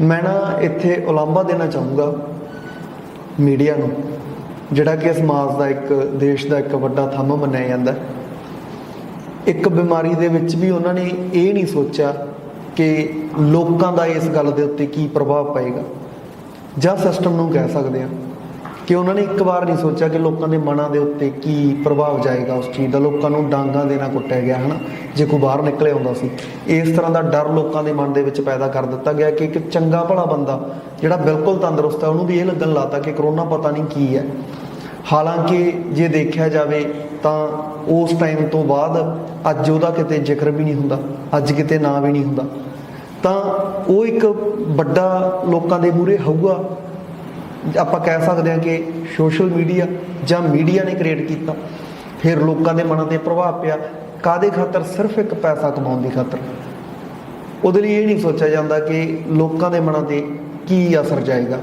ਮੈਂ ਨਾ ਇੱਥੇ ਉਲਾਂਭਾ ਦੇਣਾ ਚਾਹੂੰਗਾ ਮੀਡੀਆ ਨੂੰ, ਜਿਹੜਾ ਕਿ ਸਮਾਜ ਦਾ ਇੱਕ, ਦੇਸ਼ ਦਾ ਇੱਕ ਵੱਡਾ ਥੰਮ ਮੰਨਿਆ ਜਾਂਦਾ। ਇੱਕ ਬਿਮਾਰੀ ਦੇ ਵਿੱਚ ਵੀ ਉਹਨਾਂ ਨੇ ਇਹ ਨਹੀਂ ਸੋਚਿਆ ਕਿ ਲੋਕਾਂ ਦਾ ਇਸ ਗੱਲ ਦੇ ਉੱਤੇ ਕੀ ਪ੍ਰਭਾਵ ਪਏਗਾ। ਜਾਂ ਸਿਸਟਮ ਨੂੰ ਕਹਿ ਸਕਦੇ ਆ ਕਿ ਉਹਨਾਂ ਨੇ ਇੱਕ ਵਾਰ ਨਹੀਂ ਸੋਚਿਆ ਕਿ ਲੋਕਾਂ ਦੇ ਮਨਾਂ ਦੇ ਉੱਤੇ ਕੀ ਪ੍ਰਭਾਵ ਜਾਏਗਾ ਉਸ ਚੀਜ਼ ਦਾ। ਲੋਕਾਂ ਨੂੰ ਡਾਂਗਾ ਦੇਣਾ ਕੁੱਟਿਆ ਗਿਆ, ਹਨਾ? ਜੇ ਕੋਈ ਬਾਹਰ ਨਿਕਲੇ ਆਉਂਦਾ ਸੀ। ਇਸ ਤਰ੍ਹਾਂ ਦਾ ਡਰ ਲੋਕਾਂ ਦੇ ਮਨ ਦੇ ਵਿੱਚ ਪੈਦਾ ਕਰ ਦਿੱਤਾ ਗਿਆ ਕਿ ਇੱਕ ਚੰਗਾ ਭਲਾ ਬੰਦਾ ਜਿਹੜਾ ਬਿਲਕੁਲ ਤੰਦਰੁਸਤ ਹੈ, ਉਹਨੂੰ ਵੀ ਇਹ ਲੱਗਣ ਲਾਤਾ ਕਿ ਕਰੋਨਾ ਪਤਾ ਨਹੀਂ ਕੀ ਹੈ। ਹਾਲਾਂਕਿ ਜੇ ਦੇਖਿਆ ਜਾਵੇ ਤਾਂ ਉਸ ਟਾਈਮ ਤੋਂ ਬਾਅਦ ਅੱਜ ਉਹਦਾ ਕਿਤੇ ਜ਼ਿਕਰ ਵੀ ਨਹੀਂ ਹੁੰਦਾ, ਅੱਜ ਕਿਤੇ ਨਾਂ ਵੀ ਨਹੀਂ ਹੁੰਦਾ। ਤਾਂ ਉਹ ਇੱਕ ਵੱਡਾ ਲੋਕਾਂ ਦੇ ਮੂਹਰੇ ਹੋਊਗਾ। ਆਪਾਂ ਕਹਿ ਸਕਦੇ ਹਾਂ ਕਿ ਸੋਸ਼ਲ ਮੀਡੀਆ ਜਾਂ ਮੀਡੀਆ ਨੇ ਕ੍ਰੀਏਟ ਕੀਤਾ। ਫਿਰ ਲੋਕਾਂ ਦੇ ਮਨਾਂ ਤੇ ਪ੍ਰਭਾਵ ਪਿਆ। ਕਾਦੇ ਖਾਤਰ? ਸਿਰਫ ਇੱਕ ਪੈਸਾ ਕਮਾਉਣ ਦੀ ਖਾਤਰ। ਉਹਦੇ ਲਈ ਇਹ ਨਹੀਂ ਸੋਚਿਆ ਜਾਂਦਾ ਕਿ ਲੋਕਾਂ ਦੇ ਮਨਾਂ ਤੇ ਕੀ ਅਸਰ ਜਾਏਗਾ।